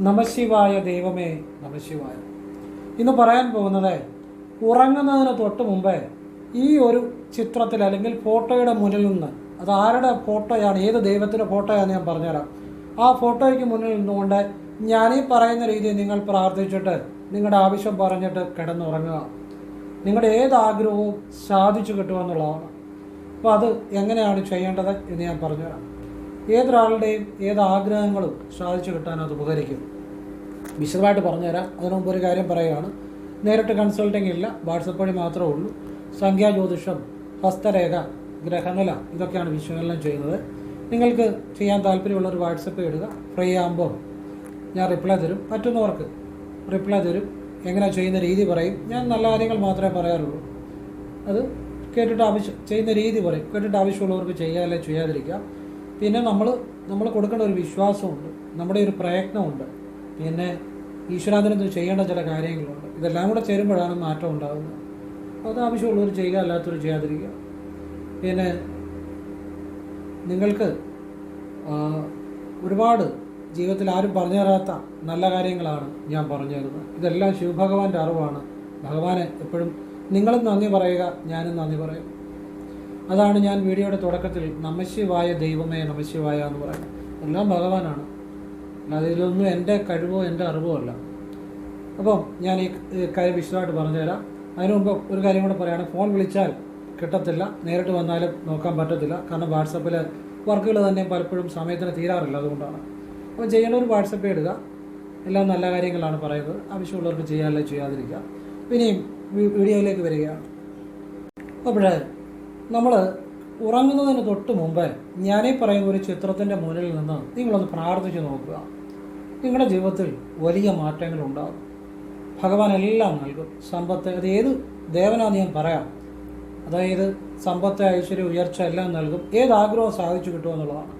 നമശിവായ ദൈവമേ നമശിവായ. ഇന്ന് പറയാൻ പോകുന്നത് ഉറങ്ങുന്നതിന് തൊട്ട് മുമ്പേ ഈ ഒരു ചിത്രത്തിൽ അല്ലെങ്കിൽ ഫോട്ടോയുടെ മുന്നിൽ നിന്ന് അത് ആരുടെ ഫോട്ടോയാണ് ഏത് ദൈവത്തിന്റെ ഫോട്ടോയാണെന്ന് ഞാൻ പറഞ്ഞുതരാം. ആ ഫോട്ടോയ്ക്ക് മുന്നിൽ നിന്നുകൊണ്ട് ഞാനീ പറയുന്ന രീതിയിൽ നിങ്ങൾ പ്രാർത്ഥിച്ചിട്ട് നിങ്ങളുടെ ആവശ്യം പറഞ്ഞിട്ട് കിടന്നുറങ്ങുക. നിങ്ങളുടെ ഏത് ആഗ്രഹവും സാധിച്ചു കിട്ടുമെന്നുള്ളതാണ്. അപ്പോൾ അത് എങ്ങനെയാണ് ചെയ്യേണ്ടത് എന്ന് ഞാൻ പറഞ്ഞുതരാം. ഏതൊരാളുടെയും ഏത് ആഗ്രഹങ്ങളും സാധിച്ചു കിട്ടാൻ അത് ഉപകരിക്കും. വിശദമായിട്ട് പറഞ്ഞുതരാം. അതിനു മുമ്പ് ഒരു കാര്യം പറയുകയാണ്. നേരിട്ട് കൺസൾട്ടിംഗ് ഇല്ല. വാട്സപ്പ് വഴി മാത്രമേ ഉള്ളൂ. സംഖ്യാ ജ്യോതിഷം ഹസ്തരേഖ ഗ്രഹനില ഇതൊക്കെയാണ് വിശകലനം ചെയ്യുന്നത്. നിങ്ങൾക്ക് ചെയ്യാൻ താല്പര്യമുള്ള ഒരു വാട്സപ്പ് ഇടുക. ഫ്രീ ആകുമ്പോൾ ഞാൻ റിപ്ലൈ തരും. പറ്റുന്നവർക്ക് റിപ്ലൈ തരും. എങ്ങനെ ചെയ്യുന്ന രീതി പറയും. ഞാൻ നല്ല കാര്യങ്ങൾ മാത്രമേ പറയാറുള്ളൂ. അത് കേട്ടിട്ട് ആവശ്യം ചെയ്യുന്ന രീതി പറയും. കേട്ടിട്ട് ആവശ്യമുള്ളവർക്ക് ചെയ്യാല്ലേ ചെയ്യാതിരിക്കാം. പിന്നെ നമ്മൾ നമ്മൾ കൊടുക്കേണ്ട ഒരു വിശ്വാസമുണ്ട്. നമ്മുടെ ഒരു പ്രയത്നമുണ്ട്. പിന്നെ ഈശ്വരാധനത്തിന് ചെയ്യേണ്ട ചില കാര്യങ്ങളുണ്ട്. ഇതെല്ലാം കൂടെ ചേരുമ്പോഴാണ് മാറ്റം ഉണ്ടാകുന്നത് അത് ആവശ്യമുള്ളവർ ചെയ്യുക അല്ലാത്തവർ ചെയ്യാതിരിക്കുക. പിന്നെ നിങ്ങൾക്ക് ഒരുപാട് ജീവിതത്തിൽ ആരും പറഞ്ഞു തരാത്ത നല്ല കാര്യങ്ങളാണ് ഞാൻ പറഞ്ഞു തരുന്നത് ഇതെല്ലാം ശിവഭഗവാന്റെ അറിവാണ്. ഭഗവാനെ എപ്പോഴും നിങ്ങളും നന്ദി പറയുക ഞാനും നന്ദി പറയും അതാണ് ഞാൻ വീഡിയോയുടെ തുടക്കത്തിൽ നമശിവായ ദൈവമേ നമശിവായ എന്ന് പറയുന്നത്. എല്ലാം ഭഗവാനാണ്. അല്ലാതെ ഇതിലൊന്നും എന്റെ കഴിവോ എന്റെ അറിവോ അല്ല. അപ്പം ഞാൻ ഈ കാര്യം വിശദമായിട്ട് പറഞ്ഞുതരാം. അതിനു മുമ്പ് ഒരു കാര്യം കൂടെ പറയുകയാണ് ഫോൺ വിളിച്ചാൽ കിട്ടത്തില്ല. നേരിട്ട് വന്നാലും നോക്കാൻ പറ്റത്തില്ല. കാരണം വാട്സപ്പിൽ വർക്കുകൾ തന്നെ പലപ്പോഴും സമയത്തിന് തീരാറില്ല അതുകൊണ്ടാണ്. അപ്പോൾ ചെയ്യേണ്ട ഒരു വാട്സപ്പ് ഇടുക. എല്ലാം നല്ല കാര്യങ്ങളാണ് പറയുന്നത്. ആവശ്യമുള്ളവർക്ക് ചെയ്യാല്ലേ ചെയ്യാതിരിക്കുക. പിന്നെയും വീഡിയോയിലേക്ക് വരികയാണ്. അപ്പോഴേ നമ്മൾ ഉറങ്ങുന്നതിന് തൊട്ട് മുമ്പേ ഞാനീ പറയുന്ന ഒരു ചിത്രത്തിന്റെ മുന്നിൽ നിന്ന് നിങ്ങളൊന്ന് പ്രാർത്ഥിച്ചു നോക്കുക. നിങ്ങളുടെ ജീവിതത്തിൽ വലിയ മാറ്റങ്ങൾ ഉണ്ടാകും. ഭഗവാൻ എല്ലാം നൽകും. സമ്പത്ത് അത് ഏത് ദേവനാന്ന് ഞാൻ പറയാം. അതായത് സമ്പത്ത് ഐശ്വര്യം ഉയർച്ച എല്ലാം നൽകും. ഏത് ആഗ്രഹവും സാധിച്ചു കിട്ടുമെന്നുള്ളതാണ്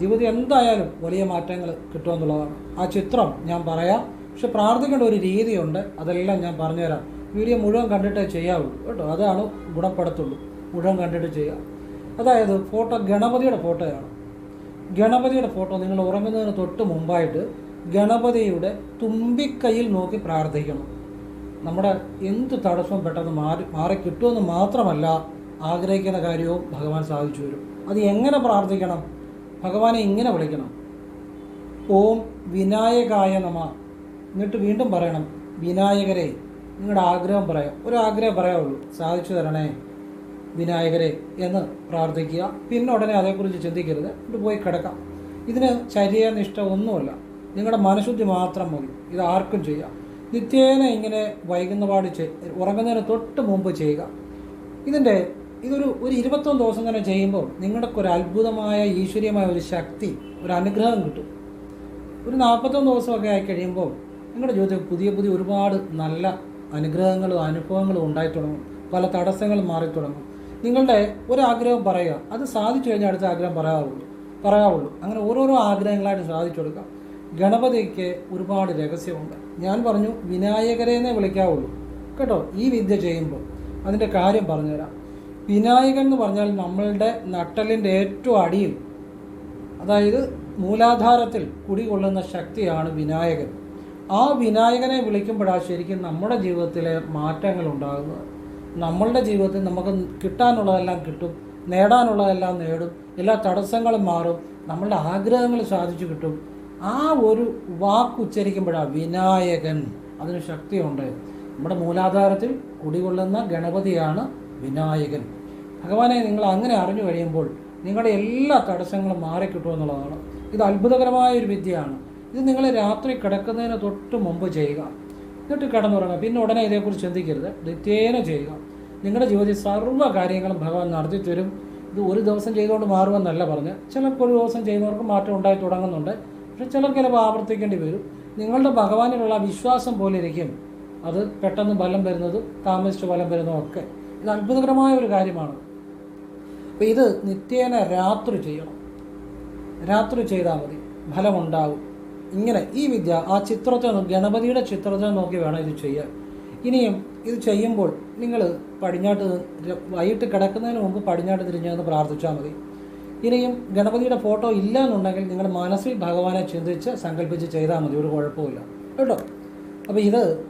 ജീവിതം എന്തായാലും വലിയ മാറ്റങ്ങൾ കിട്ടുമെന്നുള്ളതാണ് ആ ചിത്രം ഞാൻ പറയാം. പക്ഷെ പ്രാർത്ഥിക്കേണ്ട ഒരു രീതിയുണ്ട്. അതെല്ലാം ഞാൻ പറഞ്ഞുതരാം. വീഡിയോ മുഴുവൻ കണ്ടിട്ടേ ചെയ്യാവുള്ളൂ കേട്ടോ? അതാണ് ഗുണപ്പെടുത്തുള്ളൂ. മുഴുവൻ കണ്ടിട്ട് ചെയ്യാം അതായത് ഫോട്ടോ ഗണപതിയുടെ ഫോട്ടോയാണ് ഗണപതിയുടെ ഫോട്ടോ നിങ്ങൾ ഉറങ്ങുന്നതിന് തൊട്ട് മുമ്പായിട്ട് ഗണപതിയുടെ തുമ്പിക്കൈയിൽ നോക്കി പ്രാർത്ഥിക്കണം. നമ്മുടെ എന്ത് തടസ്സവും പെട്ടെന്ന് മാറി മാറി കിട്ടുമെന്ന് മാത്രമല്ല ആഗ്രഹിക്കുന്ന കാര്യവും ഭഗവാൻ സാധിച്ചു വരും അത് എങ്ങനെ പ്രാർത്ഥിക്കണം? ഭഗവാനെ ഇങ്ങനെ വിളിക്കണം. ഓം വിനായകായ നമ. എന്നിട്ട് വീണ്ടും പറയണം വിനായകരെ നിങ്ങളുടെ ആഗ്രഹം പറയാം. ഒരു ആഗ്രഹം പറയാവുള്ളൂ. സാധിച്ചു തരണേ. വിനായകരെ എന്ന് പ്രാർത്ഥിക്കുക. പിന്നെ ഉടനെ അതേക്കുറിച്ച് ചിന്തിക്കരുത്. ഇത് പോയി കിടക്കാം. ഇതിന് ശരീരനിഷ്ഠ നിഷ്ഠ ഒന്നുമല്ല. നിങ്ങളുടെ മനഃശുദ്ധി മാത്രം മതി. ഇത് ആർക്കും ചെയ്യാം. നിത്യേന ഇങ്ങനെ വൈകുന്നപാട് ചെയ് ഉറങ്ങുന്നതിന് തൊട്ട് മുമ്പ് ചെയ്യുക. ഇതിന്റെ ഇതൊരു ഒരു ഇരുപത്തൊന്ന് ദിവസം തന്നെ ചെയ്യുമ്പോൾ നിങ്ങൾക്ക് ഒരു അത്ഭുതമായ ഈശ്വര്യമായ ഒരു ശക്തി ഒരു അനുഗ്രഹം കിട്ടും. ഒരു നാൽപ്പത്തൊന്ന് ദിവസമൊക്കെ ആയി കഴിയുമ്പോൾ നിങ്ങളുടെ ജീവിതത്തിൽ പുതിയ പുതിയ ഒരുപാട് നല്ല അനുഗ്രഹങ്ങളും അനുഭവങ്ങളും ഉണ്ടായി തുടങ്ങും. പല തടസ്സങ്ങളും മാറി തുടങ്ങും നിങ്ങളുടെ ഒരാഗ്രഹം പറയുക. അത് സാധിച്ചു കഴിഞ്ഞാൽ അടുത്ത ആഗ്രഹം പറയാറുള്ളൂ. പറയാവുള്ളൂ അങ്ങനെ ഓരോരോ ആഗ്രഹങ്ങളായിട്ട് സാധിച്ചു കൊടുക്കാം. ഗണപതിക്ക് ഒരുപാട് രഹസ്യമുണ്ട്. ഞാൻ പറഞ്ഞു വിനായകരെന്നേ വിളിക്കാവുള്ളൂ. കേട്ടോ? ഈ വിദ്യ ചെയ്യുമ്പോൾ അതിന്റെ കാര്യം പറഞ്ഞുതരാം. വിനായകൻ എന്ന് പറഞ്ഞാൽ നമ്മളുടെ നട്ടലിന്റെ ഏറ്റവും അടിയിൽ അതായത് മൂലാധാരത്തിൽ കുടികൊള്ളുന്ന ശക്തിയാണ് വിനായകൻ. ആ വിനായകനെ വിളിക്കുമ്പോഴാണ് ശരിക്കും നമ്മുടെ ജീവിതത്തിലെ മാറ്റങ്ങൾ ഉണ്ടാകുന്നത്. നമ്മളുടെ ജീവിതത്തിൽ നമുക്ക് കിട്ടാനുള്ളതെല്ലാം കിട്ടും നേടാനുള്ളതെല്ലാം നേടും എല്ലാ തടസ്സങ്ങളും മാറും നമ്മളുടെ ആഗ്രഹങ്ങൾ സാധിച്ചു കിട്ടും. ആ ഒരു വാക്ക് ഉച്ചരിക്കുമ്പോഴാണ് വിനായകൻ അതിന് ശക്തിയുണ്ട്. നമ്മുടെ മൂലാധാരത്തിൽ കുടികൊള്ളുന്ന ഗണപതിയാണ് വിനായകൻ. ഭഗവാനെ നിങ്ങൾ അങ്ങനെ അറിഞ്ഞു കഴിയുമ്പോൾ നിങ്ങളുടെ എല്ലാ തടസ്സങ്ങളും മാറിക്കിട്ടുമെന്നുള്ളതാണ് ഇത് അത്ഭുതകരമായ ഒരു വിദ്യയാണ്. ഇത് നിങ്ങൾ രാത്രി കിടക്കുന്നതിന് തൊട്ട് മുമ്പ് ചെയ്യുക. എന്നിട്ട് കിടന്നുറങ്ങുക പിന്നെ ഉടനെ ഇതേക്കുറിച്ച് ചിന്തിക്കരുത്. നിത്യേന ചെയ്യുക. നിങ്ങളുടെ ജീവിതത്തിൽ സർവ കാര്യങ്ങളും ഭഗവാൻ നടത്തി തരും. ഇത് ഒരു ദിവസം ചെയ്തുകൊണ്ട് മാറുമെന്നല്ല പറഞ്ഞ് ചിലപ്പോൾ ഒരു ദിവസം ചെയ്യുന്നവർക്ക് മാറ്റം ഉണ്ടായി തുടങ്ങുന്നുണ്ട്. പക്ഷെ ചിലർക്ക് ചിലപ്പോൾ ആവർത്തിക്കേണ്ടി വരും. നിങ്ങളുടെ ഭഗവാനിലുള്ള വിശ്വാസം പോലെ ഇരിക്കും. അത് പെട്ടെന്ന് ബലം വരുന്നതും താമസിച്ച് ബലം വരുന്നതും ഒക്കെ. ഇത് അത്ഭുതകരമായ ഒരു കാര്യമാണ്. അപ്പോൾ ഇത് നിത്യേന രാത്രി ചെയ്യണം. രാത്രി ചെയ്താൽ മതി. ഫലമുണ്ടാകും ഇങ്ങനെ ഈ വിദ്യ ആ ചിത്രത്തെ ഗണപതിയുടെ ചിത്രത്തെ നോക്കി വേണം ഇത് ചെയ്യാൻ. ഇനിയും ഇത് ചെയ്യുമ്പോൾ നിങ്ങൾ പടിഞ്ഞാട്ട് വൈകിട്ട് കിടക്കുന്നതിന് മുമ്പ് പടിഞ്ഞാട്ട് തിരിഞ്ഞൊന്ന് പ്രാർത്ഥിച്ചാൽ മതി. ഇനിയും ഗണപതിയുടെ ഫോട്ടോ ഇല്ല എന്നുണ്ടെങ്കിൽ നിങ്ങൾ മനസ്സിൽ ഭഗവാനെ ചിന്തിച്ച് സങ്കല്പിച്ച് ചെയ്താൽ മതി. ഒരു കുഴപ്പമില്ല കേട്ടോ? അപ്പോൾ ഇത്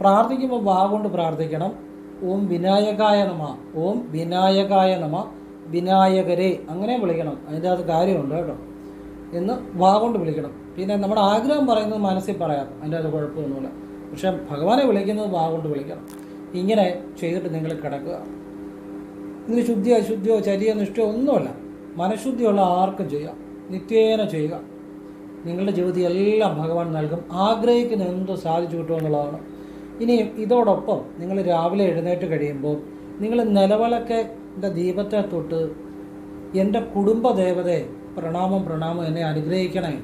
പ്രാർത്ഥിക്കുമ്പോൾ വാ കൊണ്ട് പ്രാർത്ഥിക്കണം. ഓം വിനായകായ നമ ഓം വിനായകായ നമ വിനായകരെ. അങ്ങനെ വിളിക്കണം. അതിന്റെ അത് കാര്യമുണ്ട് കേട്ടോ. എന്ന് വാ കൊണ്ട് വിളിക്കണം. പിന്നെ നമ്മുടെ ആഗ്രഹം പറയുന്നത് മനസ്സിൽ പറയാം. അതിന്റെ അത് കുഴപ്പമൊന്നുമില്ല. പക്ഷേ ഭഗവാനെ വിളിക്കുന്നത് വാ കൊണ്ട് വിളിക്കണം. ഇങ്ങനെ ചെയ്തിട്ട് നിങ്ങൾ കിടക്കുക. ഇതിന് ശുദ്ധിയോ അശുദ്ധിയോ ചരിയോ നിഷ്ഠയോ ഒന്നുമല്ല. മനഃശുദ്ധിയുള്ള ആർക്കും ചെയ്യാം. നിത്യേന ചെയ്യുക. നിങ്ങളുടെ ജീവിതത്തിൽ എല്ലാം ഭഗവാൻ നൽകും. ആഗ്രഹിക്കുന്ന എന്തും സാധിച്ചു കിട്ടുമെന്നുള്ളതാണ് ഇനിയും ഇതോടൊപ്പം നിങ്ങൾ രാവിലെ എഴുന്നേറ്റ് കഴിയുമ്പോൾ നിങ്ങൾ നിലവിളക്കെ ദീപത്തെ തൊട്ട് എന്റെ കുടുംബ ദേവതയെ പ്രണാമം പ്രണാമം എന്നെ അനുഗ്രഹിക്കണേ.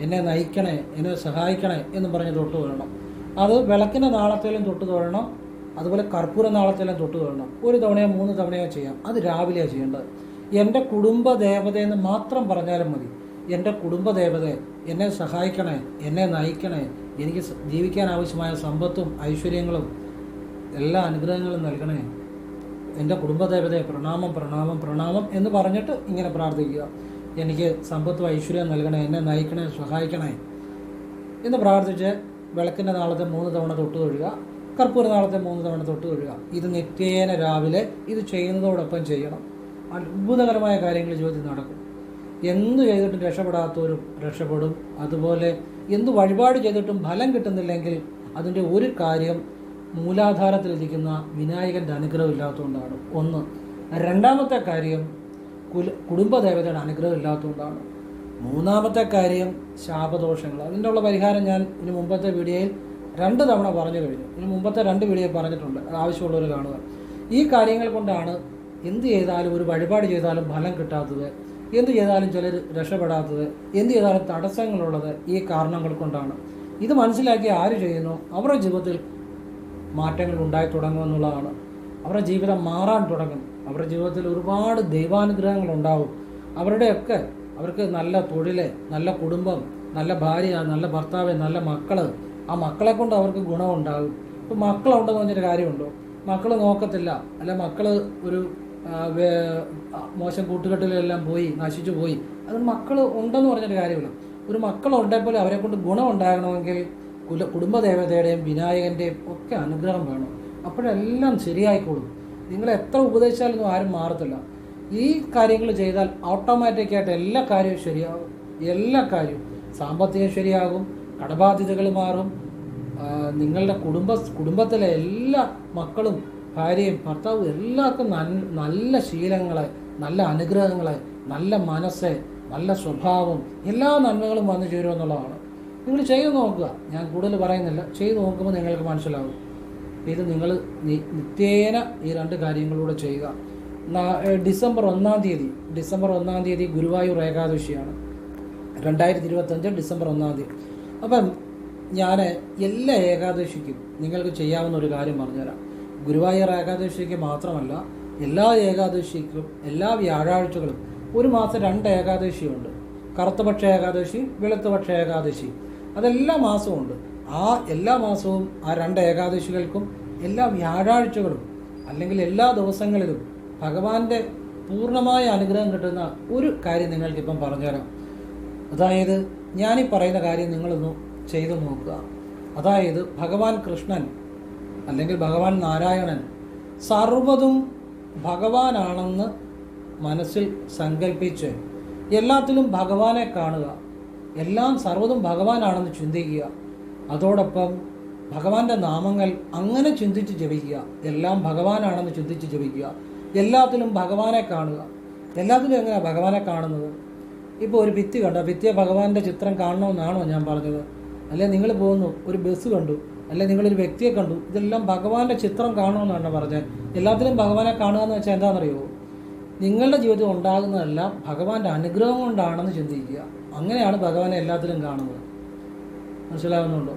എന്നെ നയിക്കണേ എന്നെ സഹായിക്കണേ എന്ന് പറഞ്ഞ് തൊട്ട് തൊഴണം അത് വിളക്കിന്റെ നാളത്തേലും തൊട്ട് തൊഴണം അതുപോലെ കർപ്പൂര നാളത്തേലും തൊട്ട് തൊഴണം ഒരു തവണയോ മൂന്ന് തവണയോ ചെയ്യാം. അത് രാവിലെയാണ് ചെയ്യേണ്ടത്. എന്റെ കുടുംബ ദേവതയെന്ന് മാത്രം പറഞ്ഞാലും മതി. എന്റെ കുടുംബ ദേവതയെ എന്നെ സഹായിക്കണേ എന്നെ നയിക്കണേ എനിക്ക് ജീവിക്കാൻ ആവശ്യമായ സമ്പത്തും ഐശ്വര്യങ്ങളും എല്ലാ അനുഗ്രഹങ്ങളും നൽകണേ. എന്റെ കുടുംബദേവതയെ പ്രണാമം പ്രണാമം പ്രണാമം എന്ന് പറഞ്ഞിട്ട് ഇങ്ങനെ പ്രാർത്ഥിക്കുക. എനിക്ക് സമ്പത്തും ഐശ്വര്യം നൽകണേ എന്നെ നയിക്കണേ സഹായിക്കണേ എന്ന് പ്രാർത്ഥിച്ച് വിളക്കിന്റെ നാളത്തെ മൂന്ന് തവണ തൊട്ട് തൊഴുക കർപ്പൂര നാളത്തെ മൂന്ന് തവണ തൊട്ട് തൊഴുക. ഇത് നിത്യേന രാവിലെ ഇത് ചെയ്യുന്നതോടൊപ്പം ചെയ്യണം. അത്ഭുതകരമായ കാര്യങ്ങൾ ജീവിതത്തിൽ നടക്കും. എന്ത് ചെയ്തിട്ടും രക്ഷപ്പെടാത്തവരും രക്ഷപ്പെടും. അതുപോലെ എന്ത് വഴിപാട് ചെയ്തിട്ടും ഫലം കിട്ടുന്നില്ലെങ്കിൽ അതിന്റെ ഒരു കാര്യം മൂലാധാരത്തിലിരിക്കുന്ന വിനായകന്റെ അനുഗ്രഹം ഇല്ലാത്തതുകൊണ്ടാണ്. ഒന്ന് രണ്ടാമത്തെ കാര്യം കുല കുടുംബദേവതയുടെ അനുഗ്രഹം ഇല്ലാത്തതുകൊണ്ടാണ് മൂന്നാമത്തെ കാര്യം ശാപദോഷങ്ങൾ. അതിന്റെ ഉള്ള പരിഹാരം ഞാൻ ഇനി മുമ്പത്തെ വീഡിയോയിൽ രണ്ട് തവണ പറഞ്ഞു കഴിഞ്ഞു. ഇനി മുമ്പത്തെ രണ്ട് വീഡിയോ പറഞ്ഞിട്ടുണ്ട്. ആവശ്യമുള്ളവർ കാണുക. ഈ കാര്യങ്ങൾ കൊണ്ടാണ് എന്ത് ചെയ്താലും ഒരു വഴിപാട് ചെയ്താലും ഫലം കിട്ടാത്തത്. എന്ത് ചെയ്താലും ചിലർ രക്ഷപ്പെടാത്തത്. എന്ത് ചെയ്താലും തടസ്സങ്ങളുള്ളത് ഈ കാരണങ്ങൾ കൊണ്ടാണ്. ഇത് മനസ്സിലാക്കി ആര് ചെയ്യുന്നു? അവരുടെ ജീവിതത്തിൽ മാറ്റങ്ങൾ ഉണ്ടായി തുടങ്ങുമെന്നുള്ളതാണ് അവരുടെ ജീവിതം മാറാൻ തുടങ്ങും. അവരുടെ ജീവിതത്തിൽ ഒരുപാട് ദൈവാനുഗ്രഹങ്ങൾ ഉണ്ടാവും അവരുടെയൊക്കെ അവർക്ക് നല്ല തൊഴിൽ നല്ല കുടുംബം നല്ല ഭാര്യ നല്ല ഭർത്താവ് നല്ല മക്കൾ. ആ മക്കളെ കൊണ്ട് അവർക്ക് ഗുണമുണ്ടാകും. ഇപ്പം മക്കളുണ്ടെന്ന് പറഞ്ഞൊരു കാര്യമുണ്ടോ? മക്കൾ നോക്കത്തില്ല. അല്ല മക്കൾ ഒരു മോശം കൂട്ടുകെട്ടിലെല്ലാം പോയി നശിച്ചു പോയി. അത് മക്കൾ ഉണ്ടെന്ന് പറഞ്ഞൊരു കാര്യമില്ല. ഒരു മക്കളുണ്ടെങ്കിൽ അവരെ കൊണ്ട് ഗുണം ഉണ്ടാകണമെങ്കിൽ കുല കുടുംബദേവതയുടെയും വിനായകന്റെയും ഒക്കെ അനുഗ്രഹം വേണം. അപ്പോഴെല്ലാം ശരിയായിക്കോളും. നിങ്ങൾ എത്ര ഉപദേശിച്ചാലൊന്നും ആരും മാറത്തില്ല. ഈ കാര്യങ്ങൾ ചെയ്താൽ ഓട്ടോമാറ്റിക്കായിട്ട് എല്ലാ കാര്യവും ശരിയാകും എല്ലാ കാര്യവും. സാമ്പത്തികം ശരിയാകും കടബാധ്യതകൾ മാറും. നിങ്ങളുടെ കുടുംബ കുടുംബത്തിലെ എല്ലാ മക്കളും ഭാര്യയും ഭർത്താവും എല്ലാവർക്കും നല്ല ശീലങ്ങളെ നല്ല അനുഗ്രഹങ്ങളെ നല്ല മനസ്സ് നല്ല സ്വഭാവം എല്ലാ നന്മകളും വന്നു ചേരുമെന്നുള്ളതാണ്. നിങ്ങൾ ചെയ്തു നോക്കുക. ഞാൻ കൂടുതൽ പറയുന്നില്ല. ചെയ്തു നോക്കുമ്പോൾ നിങ്ങൾക്ക് മനസ്സിലാവും. ഇത് നിങ്ങൾ നിത്യേന ഈ രണ്ട് കാര്യങ്ങളൂടെ ചെയ്യുക. ഡിസംബർ ഒന്നാം തീയതി. ഡിസംബർ ഒന്നാം തീയതി ഗുരുവായൂർ ഏകാദശിയാണ്. രണ്ടായിരത്തി ഇരുപത്തഞ്ച് ഡിസംബർ ഒന്നാം തീയതി. അപ്പം ഞാൻ എല്ലാ ഏകാദശിക്കും നിങ്ങൾക്ക് ചെയ്യാവുന്ന ഒരു കാര്യം പറഞ്ഞുതരാം. ഗുരുവായൂർ ഏകാദശിക്ക് മാത്രമല്ല എല്ലാ ഏകാദശിക്കും എല്ലാ വ്യാഴാഴ്ചകളും ഒരു മാസം രണ്ട് ഏകാദശിയുണ്ട്. കറുത്തപക്ഷ ഏകാദശി വെളുത്തപക്ഷ ഏകാദശി അതെല്ലാ മാസവും ഉണ്ട്. ആ എല്ലാ മാസവും ആ രണ്ട് ഏകാദശികൾക്കും എല്ലാ വ്യാഴാഴ്ചകളും അല്ലെങ്കിൽ എല്ലാ ദിവസങ്ങളിലും ഭഗവാന്റെ പൂർണമായ അനുഗ്രഹം കിട്ടുന്ന ഒരു കാര്യം നിങ്ങൾക്കിപ്പം പറഞ്ഞുതരാം. അതായത് ഞാനീ പറയുന്ന കാര്യം നിങ്ങളൊന്ന് ചെയ്തു നോക്കുക. അതായത് ഭഗവാൻ കൃഷ്ണൻ അല്ലെങ്കിൽ ഭഗവാൻ നാരായണൻ സർവതും ഭഗവാനാണെന്ന് മനസ്സിൽ സങ്കല്പിച്ച് എല്ലാത്തിലും ഭഗവാനെ കാണുക. എല്ലാം സർവതും ഭഗവാനാണെന്ന് ചിന്തിക്കുക. അതോടൊപ്പം ഭഗവാന്റെ നാമങ്ങൾ അങ്ങനെ ചിന്തിച്ച് ജപിക്കുക. എല്ലാം ഭഗവാനാണെന്ന് ചിന്തിച്ച് ജപിക്കുക. എല്ലാത്തിലും ഭഗവാനെ കാണുക. എല്ലാത്തിലും എങ്ങനെയാണ് ഭഗവാനെ കാണുന്നത്? ഇപ്പോൾ ഒരു ഭിത്തി കണ്ടോ? ഭിത്തിയെ ഭഗവാന്റെ ചിത്രം കാണണമെന്നാണോ ഞാൻ പറഞ്ഞത്? അല്ലെ നിങ്ങൾ പോകുന്നു ഒരു ബസ് കണ്ടു അല്ലെ നിങ്ങളൊരു വ്യക്തിയെ കണ്ടു ഇതെല്ലാം ഭഗവാന്റെ ചിത്രം കാണണമെന്നാണ് പറഞ്ഞത്. എല്ലാത്തിലും ഭഗവാനെ കാണുക എന്ന് വെച്ചാൽ എന്താണെന്നറിയോ? നിങ്ങളുടെ ജീവിതം ഉണ്ടാകുന്നതെല്ലാം ഭഗവാന്റെ അനുഗ്രഹം കൊണ്ടാണെന്ന് ചിന്തിക്കുക. അങ്ങനെയാണ് ഭഗവാനെ എല്ലാത്തിലും കാണുന്നത്. മനസ്സിലാകുന്നുണ്ടോ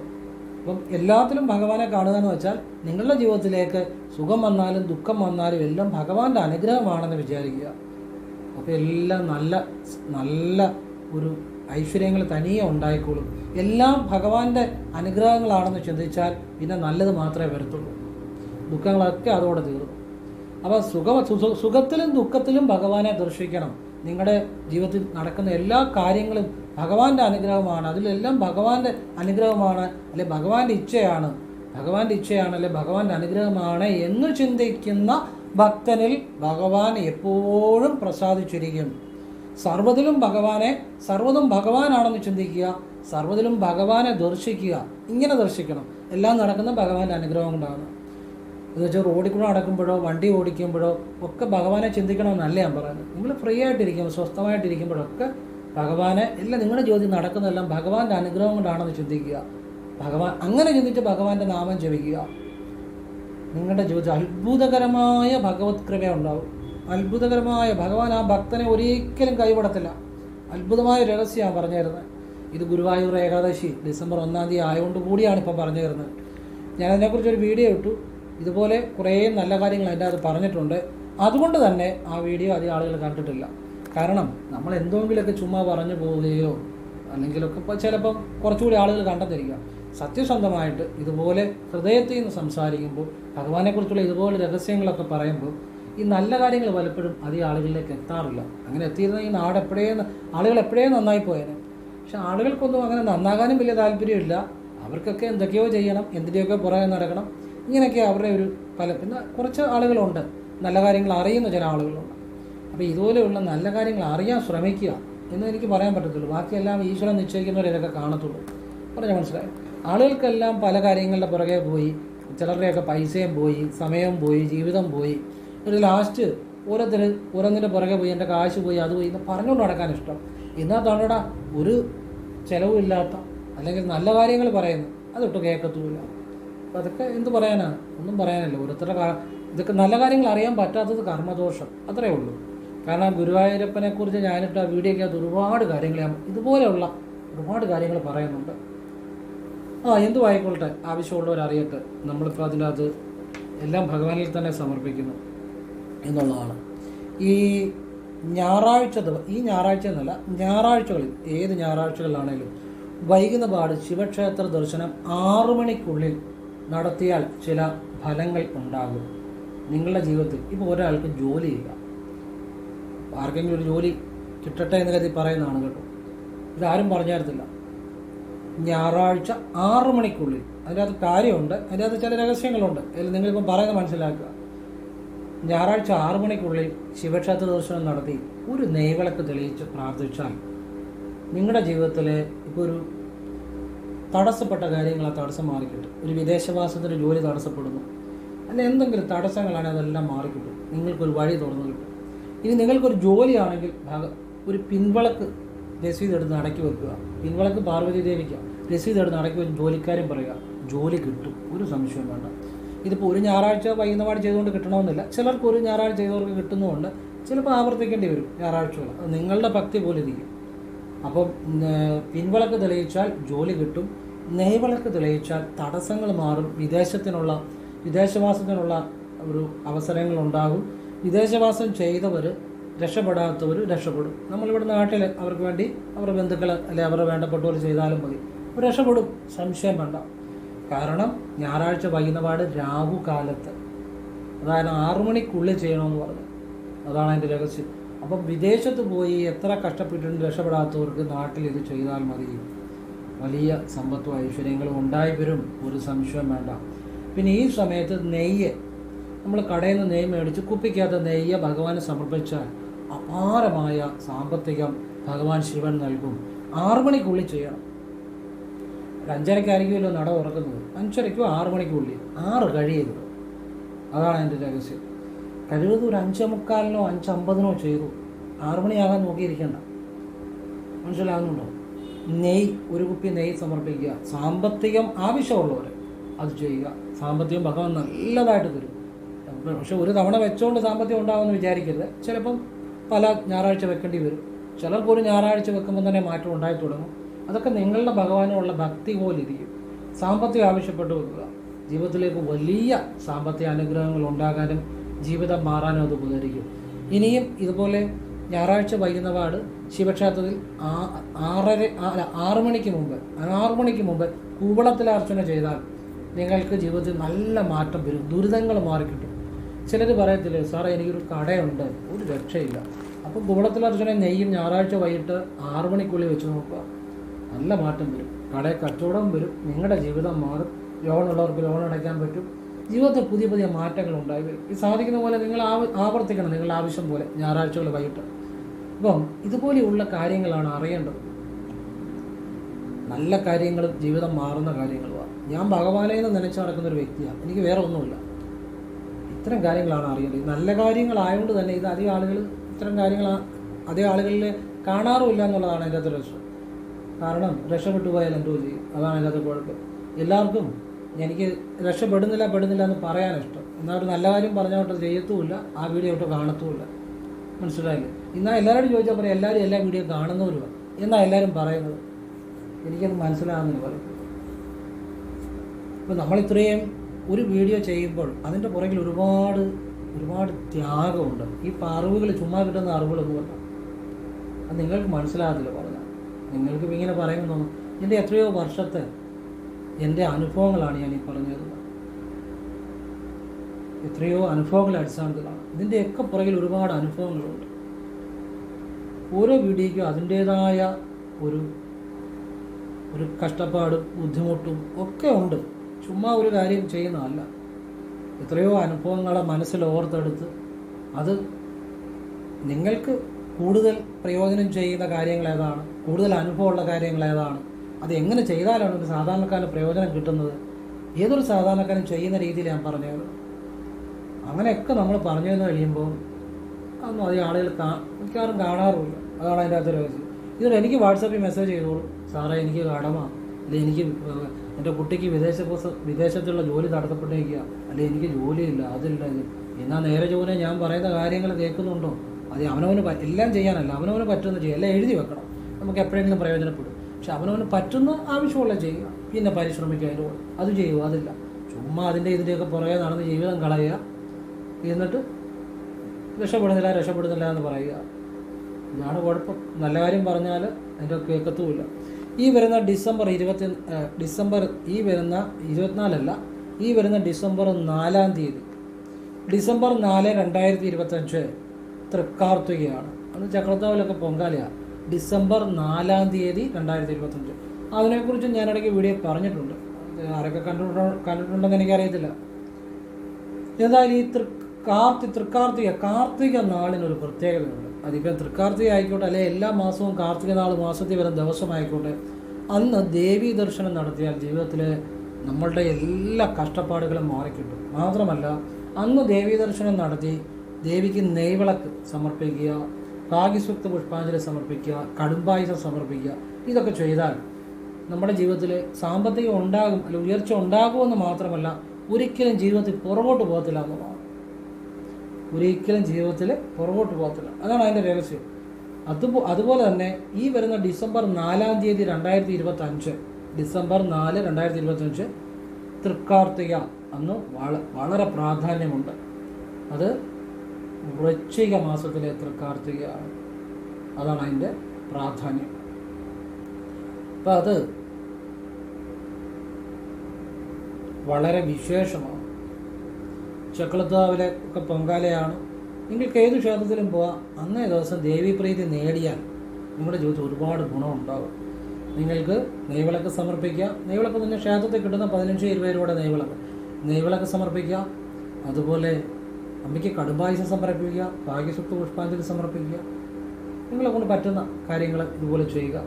അപ്പം എല്ലാത്തിലും ഭഗവാനെ കാണുക എന്ന് വെച്ചാൽ നിങ്ങളുടെ ജീവിതത്തിലേക്ക് സുഖം വന്നാലും ദുഃഖം വന്നാലും എല്ലാം ഭഗവാന്റെ അനുഗ്രഹമാണെന്ന് വിചാരിക്കുക. അപ്പോൾ എല്ലാം നല്ല നല്ല ഒരു ഐശ്വര്യങ്ങൾ തനിയെ ഉണ്ടായിക്കോളും. എല്ലാം ഭഗവാന്റെ അനുഗ്രഹങ്ങളാണെന്ന് ചിന്തിച്ചാൽ പിന്നെ നല്ലത് മാത്രമേ വരത്തുള്ളൂ. ദുഃഖങ്ങളൊക്കെ അതോടെ തീർന്നു. അപ്പോൾ സുഖ സുഖത്തിലും ദുഃഖത്തിലും ഭഗവാനെ ദർശിക്കണം. നിങ്ങളുടെ ജീവിതത്തിൽ നടക്കുന്ന എല്ലാ കാര്യങ്ങളും ഭഗവാന്റെ അനുഗ്രഹമാണ്. അതിലെല്ലാം ഭഗവാന്റെ അനുഗ്രഹമാണ് അല്ലെ ഭഗവാന്റെ ഇച്ഛയാണ്. ഭഗവാന്റെ ഇച്ഛയാണ് അല്ലെ ഭഗവാന്റെ അനുഗ്രഹമാണ് എന്ന് ചിന്തിക്കുന്ന ഭക്തനിൽ ഭഗവാൻ എപ്പോഴും പ്രസാദിച്ചിരിക്കും. സർവതിലും ഭഗവാനെ സർവതും ഭഗവാനാണെന്ന് ചിന്തിക്കുക സർവതിലും ഭഗവാനെ ദർശിക്കുക ഇങ്ങനെ ദർശിക്കണം. എല്ലാം നടക്കുന്ന ഭഗവാന്റെ അനുഗ്രഹം കൊണ്ടാണ്. എന്ന് വെച്ചാൽ റോഡിൽ കൂടെ നടക്കുമ്പോഴോ വണ്ടി ഓടിക്കുമ്പോഴോ ഒക്കെ ഭഗവാനെ ചിന്തിക്കണമെന്നല്ല ഞാൻ പറയുന്നത്? നിങ്ങൾ ഫ്രീ ആയിട്ടിരിക്കുമ്പോൾ സ്വസ്ഥമായിട്ടിരിക്കുമ്പോഴൊക്കെ ഭഗവാനെ എല്ലാം നിങ്ങളുടെ ജോലി നടക്കുന്നതെല്ലാം ഭഗവാന്റെ അനുഗ്രഹം കൊണ്ടാണെന്ന് ചിന്തിക്കുക. ഭഗവാൻ അങ്ങനെ ചിന്തിച്ച് ഭഗവാന്റെ നാമം ജപിക്കുക. നിങ്ങളുടെ ജോലി അത്ഭുതകരമായ ഭഗവത് കൃപ ഉണ്ടാവും. അത്ഭുതകരമായ ഭഗവാൻ ആ ഭക്തനെ ഒരിക്കലും കൈവിടത്തില്ല. അത്ഭുതമായ രഹസ്യമാണ് പറഞ്ഞു തരുന്നത് ഇത് ഗുരുവായൂർ ഏകാദശി ഡിസംബർ ഒന്നാം തീയതി ആയതുകൊണ്ട് കൂടിയാണ് ഇപ്പം പറഞ്ഞു തരുന്നത് ഞാൻ അതിനെക്കുറിച്ചൊരു വീഡിയോ ഇട്ടു. ഇതുപോലെ കുറേ നല്ല കാര്യങ്ങൾ അതിന്റെ അത് പറഞ്ഞിട്ടുണ്ട്. അതുകൊണ്ട് തന്നെ ആ വീഡിയോ അധികം ആളുകൾ കണ്ടിട്ടില്ല. കാരണം നമ്മൾ എന്തെങ്കിലുമൊക്കെ ചുമ്മാ പറഞ്ഞു പോവുകയോ അല്ലെങ്കിലൊക്കെ ചിലപ്പം കുറച്ചുകൂടി ആളുകൾ കണ്ടെത്തിരിക്കുക സത്യസന്ധമായിട്ട് ഇതുപോലെ ഹൃദയത്തിൽ നിന്ന് സംസാരിക്കുമ്പോൾ ഭഗവാനെക്കുറിച്ചുള്ള ഇതുപോലെ രഹസ്യങ്ങളൊക്കെ പറയുമ്പോൾ ഈ നല്ല കാര്യങ്ങൾ പലപ്പോഴും അധികം ആളുകളിലേക്ക് എത്താറില്ല. അങ്ങനെ എത്തിയിരുന്ന ഈ നാട് എപ്പോഴേ ആളുകൾ എപ്പോഴേ നന്നായി പോയേനെ? പക്ഷെ ആളുകൾക്കൊന്നും അങ്ങനെ നന്നാകാനും വലിയ താല്പര്യമില്ല. അവർക്കൊക്കെ എന്തൊക്കെയോ ചെയ്യണം എന്തിന്റെയൊക്കെ പുറകെ നടക്കണം. ഇങ്ങനെയൊക്കെ അവരുടെ ഒരു പല പിന്നെ കുറച്ച് ആളുകളുണ്ട്. നല്ല കാര്യങ്ങൾ അറിയുന്ന ചില ആളുകളുണ്ട്. അപ്പോൾ ഇതുപോലെയുള്ള നല്ല കാര്യങ്ങൾ അറിയാൻ ശ്രമിക്കുക എന്ന് എനിക്ക് പറയാൻ പറ്റത്തുള്ളൂ. ബാക്കിയെല്ലാം ഈശ്വരൻ നിശ്ചയിക്കുന്നവരെ ഇതൊക്കെ കാണത്തുള്ളൂ. പറഞ്ഞ മനസ്സിലായി? ആളുകൾക്കെല്ലാം പല കാര്യങ്ങളുടെ പുറകെ പോയി ചിലരുടെയൊക്കെ പൈസയും പോയി സമയവും പോയി ജീവിതം പോയി. ഒരു ലാസ്റ്റ് ഓരോരുത്തർ ഓരോന്നിന്റെ പുറകെ പോയി എന്റെ കാശ് പോയി അത് പോയി എന്ന് പറഞ്ഞുകൊണ്ട് നടക്കാൻ ഇഷ്ടം. എന്നാൽ തന്നോടാ? ഒരു ചിലവുമില്ലാത്ത അല്ലെങ്കിൽ നല്ല കാര്യങ്ങൾ പറയുന്നു. അതൊട്ടും കേൾക്കത്തുമില്ല. അപ്പോൾ അതൊക്കെ എന്ത് പറയാനാണ് ഒന്നും പറയാനല്ല. ഓരോരുത്തരുടെ ഇതൊക്കെ നല്ല കാര്യങ്ങൾ അറിയാൻ പറ്റാത്തത് കർമ്മദോഷം. അത്രേ ഉള്ളൂ. കാരണം ഗുരുവായൂരപ്പനെ കുറിച്ച് ഞാനിട്ട് ആ വീഡിയോക്കകത്ത് ഒരുപാട് കാര്യങ്ങൾ ഇതുപോലെയുള്ള ഒരുപാട് കാര്യങ്ങൾ പറയുന്നുണ്ട്. ആ എന്തു ആയിക്കോട്ടെ ആവശ്യമുള്ളവർ അറിയട്ടെ. നമ്മളിപ്പോൾ അതിന്റെ അത് എല്ലാം ഭഗവാനിൽ തന്നെ സമർപ്പിക്കുന്നു എന്നുള്ളതാണ്. ഈ ഞായറാഴ്ച ഈ ഞായറാഴ്ച എന്നല്ല ഞായറാഴ്ചകളിൽ ഏത് ഞായറാഴ്ചകളിലാണേലും വൈകുന്ന പാട് ശിവക്ഷേത്ര ദർശനം ആറു മണിക്കുള്ളിൽ നടത്തിയാൽ ചില ഫലങ്ങൾ ഉണ്ടാകും. നിങ്ങളുടെ ജീവിതത്തിൽ ഇപ്പോൾ ഒരാൾക്ക് ജോലി ചെയ്യുക. ആർക്കെങ്കിലും ഒരു ജോലി കിട്ടട്ടെ എന്ന് കരുതി പറയുന്നതാണ് കേട്ടോ. ഇതാരും പറഞ്ഞായിരുന്നില്ല ഞായറാഴ്ച ആറു മണിക്കുള്ളിൽ അതിനകത്ത് കാര്യമുണ്ട് അതിനകത്ത് ചില രഹസ്യങ്ങളുണ്ട്. അതിൽ നിങ്ങളിപ്പം പറയുന്നത് മനസ്സിലാക്കുക. ഞായറാഴ്ച ആറു മണിക്കുള്ളിൽ ശിവക്ഷേത്ര ദർശനം നടത്തി ഒരു നെയ്വിളക്ക് തെളിയിച്ച് പ്രാർത്ഥിച്ചാൽ നിങ്ങളുടെ ജീവിതത്തിലെ ഇപ്പോൾ ഒരു തടസ്സപ്പെട്ട കാര്യങ്ങൾ ആ തടസ്സം മാറിക്കിട്ടും. ഒരു വിദേശവാസത്തിന് ജോലി തടസ്സപ്പെടുന്നു. അല്ല എന്തെങ്കിലും തടസ്സങ്ങളാണെങ്കിൽ അതെല്ലാം മാറിക്കിട്ടും. നിങ്ങൾക്കൊരു വഴി തുറന്നു കിട്ടും. ഇനി നിങ്ങൾക്കൊരു ജോലിയാണെങ്കിൽ ഒരു പിൻവളക്ക് രസീത് എടുത്ത് അടക്കി വെക്കുക. പിൻവളക്ക് പാർവതി ദേവിക്ക രസീത് എടുത്ത് അടക്കി വെച്ച് ജോലിക്കാരും പറയുക ജോലി കിട്ടും. ഒരു സംശയം വേണ്ട. ഇതിപ്പോൾ ഒരു ഞായറാഴ്ച വൈകുന്നപാട് ചെയ്തുകൊണ്ട് കിട്ടണമെന്നില്ല. ചിലർക്ക് ഒരു ഞായറാഴ്ച ചെയ്തവർക്ക് കിട്ടുന്നതുകൊണ്ട് ചിലപ്പോൾ ആവർത്തിക്കേണ്ടി വരും ഞായറാഴ്ചകൾ. അത് നിങ്ങളുടെ ഭക്തി പോലെ ഇരിക്കും. അപ്പം പിൻവിളക്ക് തെളിയിച്ചാൽ ജോലി കിട്ടും. നെയ്വിളക്ക് തെളിയിച്ചാൽ തടസ്സങ്ങൾ മാറും. വിദേശത്തിനുള്ള വിദേശവാസത്തിനുള്ള ഒരു അവസരങ്ങൾ ഉണ്ടാകും. വിദേശവാസം ചെയ്തവർ രക്ഷപ്പെടാത്തവർ രക്ഷപ്പെടും. നമ്മളിവിടെ നാട്ടിൽ അവർക്ക് വേണ്ടി അവരുടെ ബന്ധുക്കൾ അല്ലെ അവരുടെ വേണ്ടപ്പെട്ടവർ ചെയ്താലും മതി. രക്ഷപ്പെടും. സംശയം വേണ്ട. കാരണം ഞായറാഴ്ച വൈകുന്നപാട് രാഹുകാലത്ത് അതായത് ആറു മണിക്കുള്ളിൽ ചെയ്യണമെന്ന് പറഞ്ഞു. അതാണ് അതിന്റെ രഹസ്യം. അപ്പം വിദേശത്ത് പോയി എത്ര കഷ്ടപ്പെട്ടിട്ടുണ്ട് രക്ഷപ്പെടാത്തവർക്ക് നാട്ടിൽ ഇത് ചെയ്താൽ മതി. വലിയ സമ്പത്തും ഐശ്വര്യങ്ങളും ഉണ്ടായി വരും ഒരു സംശയം വേണ്ട. പിന്നെ ഈ സമയത്ത് നെയ്യ് നമ്മൾ കടയിൽ നിന്ന് നെയ്യ് മേടിച്ച് കുപ്പിക്കാത്ത നെയ്യ് ഭഗവാന് സമർപ്പിച്ചാൽ അപാരമായ സാമ്പത്തികം ഭഗവാൻ ശിവൻ നൽകും. ആറു മണിക്കുള്ളിൽ ചെയ്യണം. ഒരു അഞ്ചരയ്ക്കായിരിക്കുമല്ലോ നട തുറക്കുന്നത് അഞ്ചരയ്ക്കോ ആറു മണിക്കുള്ളിൽ. ആറ് കഴിയരുത്. അതാണ് എന്റെ രഹസ്യം. കഴിവതും ഒരു അഞ്ചേ മുക്കാലിനോ അഞ്ചമ്പതിനോ ചെയ്തു. ആറുമണിയാകാൻ നോക്കിയിരിക്കേണ്ട. മനസ്സിലാകുന്നുണ്ടോ? നെയ് ഒരു കുപ്പി നെയ് സമർപ്പിക്കുക. സാമ്പത്തികം ആവശ്യമുള്ളവർ അത് ചെയ്യുക. സാമ്പത്തികം ഭഗവാൻ നല്ലതായിട്ട് തരും. പക്ഷെ ഒരു തവണ വെച്ചുകൊണ്ട് സാമ്പത്തികം ഉണ്ടാകുമെന്ന് വിചാരിക്കരുത്. ചിലപ്പം പല ഞായറാഴ്ച വെക്കേണ്ടി വരും. ചിലർക്ക് ഒരു ഞായറാഴ്ച വെക്കുമ്പോൾ തന്നെ മാറ്റം ഉണ്ടായി തുടങ്ങും. അതൊക്കെ നിങ്ങളുടെ ഭഗവാനുള്ള ഭക്തി പോലെ ഇരിക്കും. സാമ്പത്തികം ആവശ്യപ്പെട്ട് വെക്കുക. ജീവിതത്തിലേക്ക് വലിയ സാമ്പത്തിക അനുഗ്രഹങ്ങൾ ഉണ്ടാകാനും ജീവിതം മാറാനും അത് ഉപകരിക്കും. ഇനിയും ഇതുപോലെ ഞായറാഴ്ച വൈകുന്നപാട് ശിവക്ഷേത്രത്തിൽ ആറര അല്ല, ആറു മണിക്ക് മുമ്പ് ആറു മണിക്ക് മുമ്പ് കൂവളത്തിൽ അർച്ചന ചെയ്താൽ നിങ്ങൾക്ക് ജീവിതത്തിൽ നല്ല മാറ്റം വരും ദുരിതങ്ങൾ മാറിക്കിട്ടും. ചിലർ പറയത്തില്ലേ സാറേ എനിക്കൊരു കടയുണ്ട് ഒരു രക്ഷയില്ല. അപ്പോൾ കൂവളത്തിൽ അർച്ചന നെയ്യും ഞായറാഴ്ച വൈകിട്ട് ആറു മണിക്കുള്ളിൽ വെച്ച് നോക്കുക. നല്ല മാറ്റം വരും. കടയിൽ കച്ചവടം വരും. നിങ്ങളുടെ ജീവിതം മാറും. ലോണുള്ളവർക്ക് ലോൺ അടയ്ക്കാൻ പറ്റും. ജീവിതത്തിൽ പുതിയ പുതിയ മാറ്റങ്ങൾ ഉണ്ടായി വരും ഈ സാധിക്കുന്ന പോലെ നിങ്ങൾ ആവ- ആവർത്തിക്കണം നിങ്ങളുടെ ആവശ്യം പോലെ ഞായറാഴ്ചകൾ വൈകിട്ട്. അപ്പം ഇതുപോലെയുള്ള കാര്യങ്ങളാണ് അറിയേണ്ടത്. നല്ല കാര്യങ്ങൾ ജീവിതം മാറുന്ന കാര്യങ്ങളുമാണ് ഞാൻ ഭഗവാനെ എന്ന് നടക്കുന്ന ഒരു വ്യക്തിയാണ് എനിക്ക് വേറെ ഒന്നുമില്ല. ഇത്തരം കാര്യങ്ങളാണ് അറിയേണ്ടത്. നല്ല കാര്യങ്ങളായതുകൊണ്ട് തന്നെ ഇത് അധികം ആളുകൾ ഇത്തരം കാര്യങ്ങൾ അധികം ആളുകളിൽ കാണാറുമില്ല എന്നുള്ളതാണ് അതിന്റെ അകത്ത് കാരണം രക്ഷപ്പെട്ടു പോയാൽ എന്തോ ചെയ്യും. അതാണ് അതിന്റെ അകത്ത് കുഴപ്പം. എല്ലാവർക്കും എനിക്ക് രക്ഷപ്പെടുന്നില്ല പെടുന്നില്ല എന്ന് പറയാൻ ഇഷ്ടം. എന്നാൽ ഒരു നല്ല കാര്യം പറഞ്ഞോട്ട് ചെയ്യത്തുമില്ല ആ വീഡിയോ ഒട്ട് കാണത്തുമില്ല. മനസ്സിലായില്ലേ? എന്നാൽ എല്ലാവരോടും ചോദിച്ചാൽ പറയാം എല്ലാവരും എല്ലാ വീഡിയോ കാണുന്നവരുമാണ് എന്നാണ് എല്ലാവരും പറയുന്നത്? എനിക്കത് മനസ്സിലാകുന്നില്ല പറയും ഇപ്പം നമ്മളിത്രയും ഒരു വീഡിയോ ചെയ്യുമ്പോൾ അതിന്റെ പുറകിൽ ഒരുപാട് ഒരുപാട് ത്യാഗമുണ്ട്. ഈ അറിവുകൾ ചുമ്മാ കിട്ടുന്ന അറിവുകളൊന്നുമല്ല അത് നിങ്ങൾക്ക് മനസ്സിലാകത്തില്ല പറഞ്ഞാൽ. നിങ്ങൾക്ക് ഇങ്ങനെ പറയുമ്പോൾ എന്റെ എത്രയോ വർഷത്തെ എന്റെ അനുഭവങ്ങളാണ് ഞാൻ ഈ പറഞ്ഞത്. എത്രയോ അനുഭവങ്ങളുടെ അടിസ്ഥാനത്തിലാണ്. ഇതിന്റെയൊക്കെ പുറകിൽ ഒരുപാട് അനുഭവങ്ങളുണ്ട്. ഓരോ വീഡിയോയ്ക്കും അതിന്റേതായ ഒരു ഒരു കഷ്ടപ്പാടും ബുദ്ധിമുട്ടും ഒക്കെ ഉണ്ട്. ചുമ്മാ ഒരു കാര്യം ചെയ്യുന്നതല്ല. എത്രയോ അനുഭവങ്ങളെ മനസ്സിൽ ഓർത്തെടുത്ത് അത് നിങ്ങൾക്ക് കൂടുതൽ പ്രയോജനം ചെയ്യുന്ന കാര്യങ്ങൾ ഏതാണ്? കൂടുതൽ അനുഭവമുള്ള കാര്യങ്ങൾ ഏതാണ്? അത് എങ്ങനെ ചെയ്താലാണ് ഒരു സാധാരണക്കാരന് പ്രയോജനം കിട്ടുന്നത്? ഏതൊരു സാധാരണക്കാരൻ ചെയ്യുന്ന രീതിയിൽ ഞാൻ പറഞ്ഞത്? അങ്ങനെയൊക്കെ നമ്മൾ പറഞ്ഞു തന്നു കഴിയുമ്പോൾ അതൊന്നും അധികം ആളുകൾ കാ മിക്കവാറും കാണാറുമില്ല. അതാണ് അതിന്റെ അകത്ത് രഹസ്യം. ഇതിൽ എനിക്ക് വാട്സാപ്പിൽ മെസ്സേജ് ചെയ്തോളൂ. സാറേ എനിക്ക് കടമ അല്ലെങ്കിൽ എനിക്ക് എന്റെ കുട്ടിക്ക് വിദേശ വിദേശത്തുള്ള ജോലി നടത്തപ്പെട്ടേക്കുക അല്ലെ എനിക്ക് ജോലിയില്ല അതില്ല ഇത്. എന്നാൽ നേരെ ജോലി ഞാൻ പറയുന്ന കാര്യങ്ങൾ കേൾക്കുന്നുണ്ടോ? അത് അവനവന് എല്ലാം ചെയ്യാനല്ല അവനവന് പറ്റുന്ന ചെയ്യുക എല്ലാം എഴുതി വെക്കണം. നമുക്ക് എപ്പോഴെങ്കിലും പ്രയോജനപ്പെടും. പക്ഷെ അവനവന് പറ്റുന്ന ആവശ്യമുള്ള ചെയ്യുക പിന്നെ കൂടെ. അത് ചെയ്യുക അതില്ല. ചുമ്മാ അതിന്റെ ഇതിന്റെയൊക്കെ പുറകെ നടന്ന് ജീവിതം കളയുക. എന്നിട്ട് രക്ഷപ്പെടുന്നില്ല രക്ഷപ്പെടുന്നില്ല എന്ന് പറയുക. ഇതാണ് കുഴപ്പം. നല്ല കാര്യം പറഞ്ഞാൽ അതിന്റെ കേൾക്കത്തുമില്ല. ഈ വരുന്ന ഡിസംബർ ഇരുപത്തി ഡിസംബർ ഈ വരുന്ന ഇരുപത്തിനാലല്ല ഈ വരുന്ന ഡിസംബർ നാലാം തീയതി. ഡിസംബർ നാല് രണ്ടായിരത്തി ഇരുപത്തഞ്ച് തൃക്കാർത്തികയാണ്. അന്ന് ചക്രത്താവിലൊക്കെ പൊങ്കാലയാണ്. ഡിസംബർ നാലാം തീയതി രണ്ടായിരത്തി ഇരുപത്തഞ്ച് അതിനെക്കുറിച്ച് ഞാനിടയ്ക്ക് വീഡിയോ പറഞ്ഞിട്ടുണ്ട്. ആരൊക്കെ കണ്ടിട്ടുണ്ടോ കണ്ടിട്ടുണ്ടെന്ന് എനിക്കറിയത്തില്ല. എന്തായാലും ഈ തൃ കാർത്തി തൃക്കാർത്തിക കാർത്തിക നാളിനൊരു പ്രത്യേകതയുണ്ട്. അതിപ്പോൾ തൃക്കാർത്തിക ആയിക്കോട്ടെ അല്ലെങ്കിൽ എല്ലാ മാസവും കാർത്തിക നാൾ മാസത്തിൽ വരുന്ന ദിവസമായിക്കോട്ടെ അന്ന് ദേവീ ദർശനം നടത്തിയാൽ ജീവിതത്തിലെ നമ്മളുടെ എല്ലാ കഷ്ടപ്പാടുകളും മാറിക്കിട്ടും. മാത്രമല്ല അന്ന് ദേവീ ദർശനം നടത്തി ദേവിക്ക് നെയ്വിളക്ക് സമർപ്പിക്കുക ഭാഗ്യസൂക്ത പുഷ്പാഞ്ജലി സമർപ്പിക്കുക കടുംബായുസം സമർപ്പിക്കുക ഇതൊക്കെ ചെയ്താൽ നമ്മുടെ ജീവിതത്തിൽ സാമ്പത്തികം ഉണ്ടാകും അല്ലെ ഉയർച്ച ഉണ്ടാകുമെന്ന് മാത്രമല്ല ഒരിക്കലും ജീവിതത്തിൽ പുറകോട്ട് പോകത്തില്ല എന്നുള്ളതാണ് ഒരിക്കലും ജീവിതത്തിൽ പുറകോട്ട് പോകത്തില്ല. അതാണ് അതിന്റെ രഹസ്യം. അതുപോ അതുപോലെ തന്നെ ഈ വരുന്ന ഡിസംബർ നാലാം തീയതി രണ്ടായിരത്തി ഇരുപത്തി അഞ്ച് ഡിസംബർ നാല് രണ്ടായിരത്തി ഇരുപത്തി അഞ്ച് തൃക്കാർത്തിക അന്ന് വള വളരെ പ്രാധാന്യമുണ്ട്. അത് വൃശ്ചിക മാസത്തിലെ തൃക്കാർത്തികയാണ് അതാണ് അതിന്റെ പ്രാധാന്യം. അപ്പം അത് വളരെ വിശേഷമാണ്. ചക്രത്താവിലെ ഒക്കെ പൊങ്കാലയാണ്. നിങ്ങൾക്ക് ഏത് ക്ഷേത്രത്തിലും പോവാം അന്നേ ദിവസം ദേവീപ്രീതി നേടിയാൽ നിങ്ങളുടെ ജീവിതത്തിൽ ഒരുപാട് ഗുണമുണ്ടാകും നിങ്ങൾക്ക് നെയ്വിളക്ക് സമർപ്പിക്കുക നെയ്വിളക്ക് തന്നെ ക്ഷേത്രത്തിൽ കിട്ടുന്ന പതിനഞ്ച് ഇരുപത് രൂപയുടെ നെയ്വിളക്ക്. നെയ്വിളക്ക് സമർപ്പിക്കുക അതുപോലെ അമ്മയ്ക്ക് കടുംബായുസം സമർപ്പിക്കുക ഭാഗ്യസുക്ത പുഷ്പാഞ്ജലി സമർപ്പിക്കുക. നിങ്ങളെ കൊണ്ട് പറ്റുന്ന കാര്യങ്ങൾ ഇതുപോലെ ചെയ്യുക.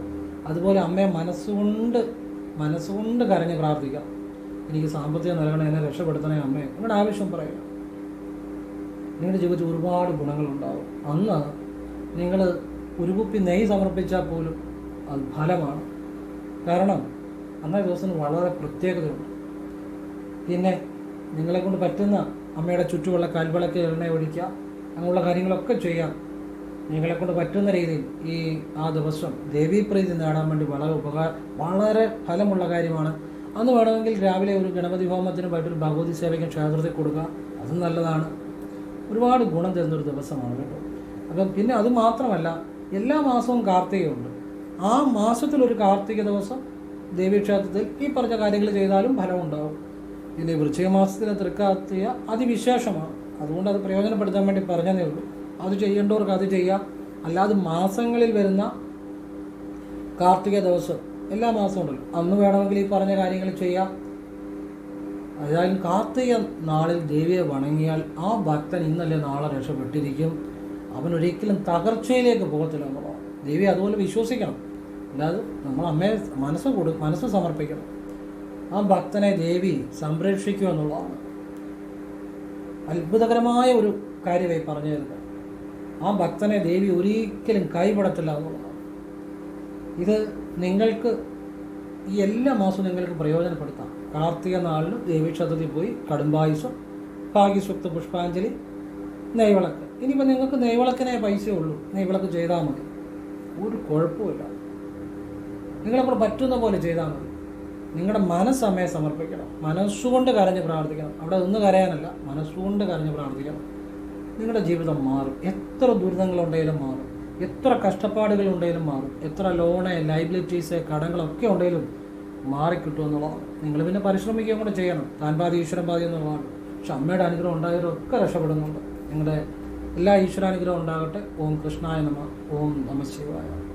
അതുപോലെ അമ്മയെ മനസ്സുകൊണ്ട് മനസ്സുകൊണ്ട് കരഞ്ഞ് പ്രാർത്ഥിക്കുക. എനിക്ക് സാമ്പത്തികം നൽകണേ എന്നെ രക്ഷപ്പെടുത്തണേ അമ്മയെ നിങ്ങളുടെ ആവശ്യം പറയുക നിങ്ങളുടെ ജീവിതത്തിൽ ഒരുപാട് ഗുണങ്ങളുണ്ടാവും. അന്ന് നിങ്ങൾ ഒരു കുപ്പി നെയ്യ് സമർപ്പിച്ചാൽ പോലും അത് ഫലമാണ്. കാരണം അന്നേ ദിവസം വളരെ പ്രത്യേകതയുണ്ട്. പിന്നെ നിങ്ങളെ കൊണ്ട് പറ്റുന്ന അമ്മയുടെ ചുറ്റുമുള്ള കൽവിളക്ക് എണ്ണ ഒഴിക്കുക അങ്ങനെയുള്ള കാര്യങ്ങളൊക്കെ ചെയ്യാം നിങ്ങളെ കൊണ്ട് പറ്റുന്ന രീതിയിൽ ഈ ആ ദിവസം ദേവീപ്രീതി നേടാൻ വേണ്ടി വളരെ ഉപകാര വളരെ ഫലമുള്ള കാര്യമാണ്. അന്ന് വേണമെങ്കിൽ രാവിലെ ഒരു ഗണപതി ഹോമത്തിന് ഒരു ഭഗവതി സേവയ്ക്കും ക്ഷേത്രത്തിൽ കൊടുക്കുക. അതും നല്ലതാണ്. ഒരുപാട് ഗുണം തരുന്നൊരു ദിവസമാണ് കേട്ടോ. അപ്പം പിന്നെ അത് മാത്രമല്ല എല്ലാ മാസവും കാർത്തികയുണ്ട്. ആ മാസത്തിലൊരു കാർത്തിക ദിവസം ദേവീക്ഷേത്രത്തിൽ ഈ പറഞ്ഞ കാര്യങ്ങൾ ചെയ്താലും ഫലമുണ്ടാവും. പിന്നെ വൃശ്ചിക മാസത്തിലെ അതിവിശേഷമാണ്. അതുകൊണ്ട് അത് പ്രയോജനപ്പെടുത്താൻ വേണ്ടി പറഞ്ഞതേ ഉള്ളൂ. അത് ചെയ്യേണ്ടവർക്ക് അത് ചെയ്യാം. അല്ലാതെ മാസങ്ങളിൽ വരുന്ന കാർത്തിക ദിവസം എല്ലാ മാസവും ഉണ്ടല്ലോ. അന്ന് വേണമെങ്കിൽ ഈ പറഞ്ഞ കാര്യങ്ങൾ ചെയ്യാം. അതായത് കാർത്തിക നാളിൽ ദേവിയെ വണങ്ങിയാൽ ആ ഭക്തൻ ഇന്നല്ലേ നാളെ രക്ഷപ്പെട്ടിരിക്കും. അവൻ ഒരിക്കലും തകർച്ചയിലേക്ക് പോകത്തില്ല എന്നുള്ളതാണ്. ദേവിയെ അതുപോലെ വിശ്വസിക്കണം. അല്ലാതെ നമ്മൾ അമ്മയെ മനസ്സ് കൊടു മനസ്സ് സമർപ്പിക്കണം. ആ ഭക്തനെ ദേവി സംരക്ഷിക്കുക എന്നുള്ളതാണ്. അത്ഭുതകരമായ ഒരു കാര്യമായി പറഞ്ഞു തരുന്നത്. ആ ഭക്തനെ ദേവി ഒരിക്കലും കൈപടത്തില്ല എന്നുള്ളതാണ്. ഇത് നിങ്ങൾക്ക് ഈ എല്ലാ മാസവും നിങ്ങൾക്ക് പ്രയോജനപ്പെടുത്താം. കാർത്തിക ദേവി ക്ഷേത്രത്തിൽ പോയി കടുംബായുസം ഭാഗ്യസുക്ത പുഷ്പാഞ്ജലി നെയ്വിളക്ക്. ഇനിയിപ്പോൾ നിങ്ങൾക്ക് നെയ്വിളക്കിനെ ഉള്ളൂ. നെയ്വിളക്ക് ചെയ്താൽ മതി. ഒരു കുഴപ്പമില്ല നിങ്ങളെപ്പോൾ പറ്റുന്ന പോലെ ചെയ്താൽ മതി. നിങ്ങളുടെ മനസ്സമ്മയെ സമർപ്പിക്കണം. മനസ്സുകൊണ്ട് കരഞ്ഞ് പ്രാർത്ഥിക്കണം. അവിടെ നിന്ന് കരയാനല്ല മനസ്സുകൊണ്ട് കരഞ്ഞ് പ്രാർത്ഥിക്കണം. നിങ്ങളുടെ ജീവിതം മാറും. എത്ര ദുരിതങ്ങളുണ്ടെങ്കിലും മാറും. എത്ര കഷ്ടപ്പാടുകൾ ഉണ്ടെങ്കിലും മാറും. എത്ര ലോണ് ലൈബിലിറ്റീസ് കടങ്ങളൊക്കെ ഉണ്ടെങ്കിലും മാറിക്കിട്ടും എന്നുള്ളതാണ്. നിങ്ങൾ പിന്നെ പരിശ്രമിക്കുകയും കൂടെ ചെയ്യണം. താൻ പാതി ഈശ്വരൻ പാതി എന്നുള്ളതാണ്. പക്ഷെ അമ്മയുടെ അനുഗ്രഹം ഉണ്ടായവരൊക്കെ രക്ഷപ്പെടുന്നുണ്ട്. നിങ്ങളുടെ എല്ലാ ഈശ്വരാനുഗ്രഹം ഉണ്ടാകട്ടെ. ഓം കൃഷ്ണായ നമ. ഓം നമ ശിവായ.